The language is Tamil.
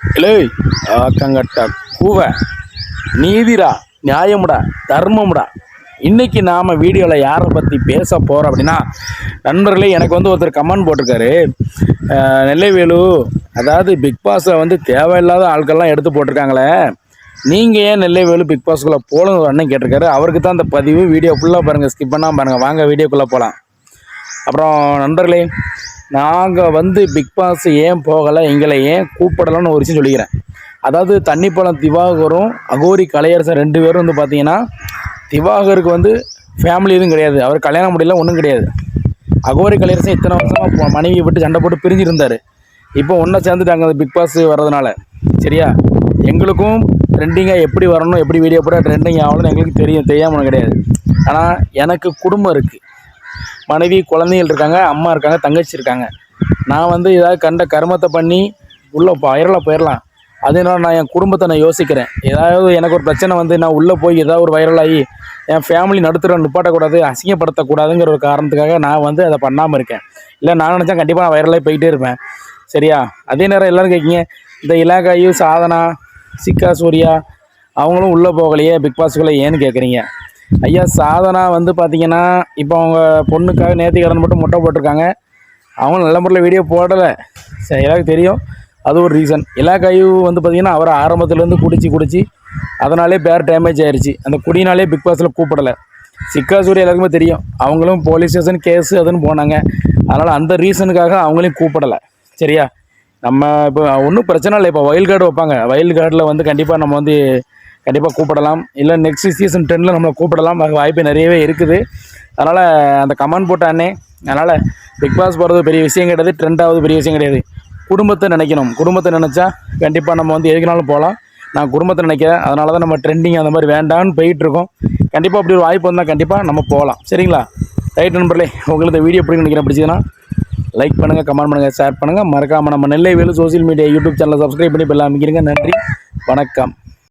இல்லை ஆக்கங்கட்ட கூவ நீதிரா நியாயமுடா தர்மமுடா. இன்றைக்கி நாம் வீடியோவில் யாரை பற்றி பேச போகிறோம் அப்படின்னா நண்பர்களே எனக்கு வந்து ஒருத்தர் கமெண்ட் போட்டிருக்காரு. நெல்லைவேலு அதாவது பிக் வந்து தேவையில்லாத ஆட்கள்லாம் எடுத்து போட்டிருக்காங்களே. நீங்கள் ஏன் நெல்லைவேலு பிக் பாஸ்க்குள்ளே அண்ணன் கேட்டிருக்காரு. அவருக்கு தான் அந்த பதிவு. வீடியோ ஃபுல்லாக பாருங்கள் ஸ்கிப் பண்ணால் பாருங்கள் வாங்க வீடியோக்குள்ளே போகலாம் அப்புறம் நண்பர்களே நாங்கள் வந்து பிக் பாஸ் ஏன் போகலை எங்களை ஏன் கூப்பிடலன்னு ஒரு விஷயம் சொல்லிக்கிறேன். அதாவது தண்ணிப்பழம் திவாகரும் அகோரி கலையரசன் ரெண்டு பேரும் வந்து பார்த்தீங்கன்னா திவாகருக்கு வந்து ஃபேமிலி எதுவும் கிடையாது. அவர் கல்யாணம் முடியல ஒன்றும் கிடையாது. அகோரி கலையரசன் இத்தனை வருஷமாக மனைவி விட்டு சண்டை போட்டு பிரிஞ்சிருந்தார் இப்போ ஒன்றா சேர்ந்துட்டாங்க அந்த பிக் பாஸ் வர்றதுனால. சரியா? எங்களுக்கும் ட்ரெண்டிங்காக எப்படி வரணும் எப்படி வீடியோ போட ட்ரெண்டிங் ஆகணும்னு எங்களுக்கு தெரியும் தெரியாமல் கிடையாது. ஆனால் எனக்கு குடும்பம் இருக்குது மனைவி குழந்தைகள் இருக்காங்க அம்மா இருக்காங்க தங்கச்சி இருக்காங்க. நான் வந்து ஏதாவது கண்ட கர்மத்தை பண்ணி உள்ளே வைரலாக போயிடலாம் அதனால நான் என் குடும்பத்தை நான் யோசிக்கிறேன். ஏதாவது எனக்கு ஒரு பிரச்சனை வந்து நான் உள்ளே போய் ஏதாவது ஒரு வைரலாகி என் ஃபேமிலி நடுத்துற நிப்பாட்டக்கூடாது அசிங்கப்படுத்தக்கூடாதுங்கிற ஒரு காரணத்துக்காக நான் வந்து அதை பண்ணாமல் இருக்கேன். இல்லை நான் நினச்சா கண்டிப்பாக நான் வைரலாகி போயிட்டே இருப்பேன். சரியா? அதே நேரம் எல்லோரும் கேட்குங்க இந்த இலாகாயு சாதனா சிக்கா சூர்யா அவங்களும் உள்ளே போகலையே பிக் பாஸ்க்குள்ளே ஏன்னு கேட்குறீங்க. ஐயா சாதனா வந்து பார்த்தீங்கன்னா இப்போ அவங்க பொண்ணுக்காக நேர்த்தி கடன் மட்டும் முட்டை போட்டிருக்காங்க. அவங்க நல்ல முறையில் வீடியோ போடலை. சரி எல்லாருக்கும் தெரியும். அது ஒரு ரீசன் இலாக்காயு வந்து பார்த்திங்கன்னா அவரை ஆரம்பத்துலேருந்து குடிச்சு குடிச்சு அதனாலே பேர் டேமேஜ் ஆயிடுச்சு அந்த குடினாலே பிக் பாஸில் கூப்பிடலை. சிக்கா சூரிய எல்லாருக்குமே தெரியும். அவங்களும் போலீஸ் ஸ்டேஷன் கேஸு அதுன்னு போனாங்க. அதனால் அந்த ரீசனுக்காக அவங்களையும் கூப்பிடலை. சரியா? நம்ம இப்போ ஒன்றும் பிரச்சனை இல்லை. இப்போ வயல் கார்டு வைப்பாங்க. வயல் கார்டில் வந்து கண்டிப்பாக நம்ம வந்து கண்டிப்பாக கூப்பிடலாம். இல்லை நெக்ஸ்ட் சீசன் டென்னில் நம்மளை கூப்பிடலாம். அங்கே வாய்ப்பு நிறையவே இருக்குது. அதனால் அந்த கமெண்ட் போட்ட அண்ணே அதனால் பிக் பாஸ் போகிறது பெரிய விஷயம் கிடையாது. ட்ரெண்டாவது பெரிய விஷயம் கிடையாது. குடும்பத்தை நினைக்கணும். குடும்பத்தை நினச்சா கண்டிப்பாக நம்ம வந்து எதுக்குனாலும் போகலாம் நான் குடும்பத்தை நினைக்கிறேன். அதனால தான் நம்ம ட்ரெண்டிங் அந்த மாதிரி வேண்டான்னு போயிட்டுருக்கோம். கண்டிப்பாக அப்படி ஒரு வாய்ப்பு வந்தால் கண்டிப்பாக நம்ம போகலாம் சரிங்களா? ரைட் நண்பர்களே உங்களுக்கு இந்த வீடியோ எப்படி நினைக்கிறேன். பிடிச்சதுன்னா லைக் பண்ணுங்கள் கமெண்ட் பண்ணுங்கள் ஷேர் பண்ணுங்கள் மறக்காமல் நம்ம Nellai Velu social media YouTube சேனலை சப்ஸ்கிரைப் பண்ணி பெல்லாம் அமைக்கிறீங்க. நன்றி. வணக்கம்.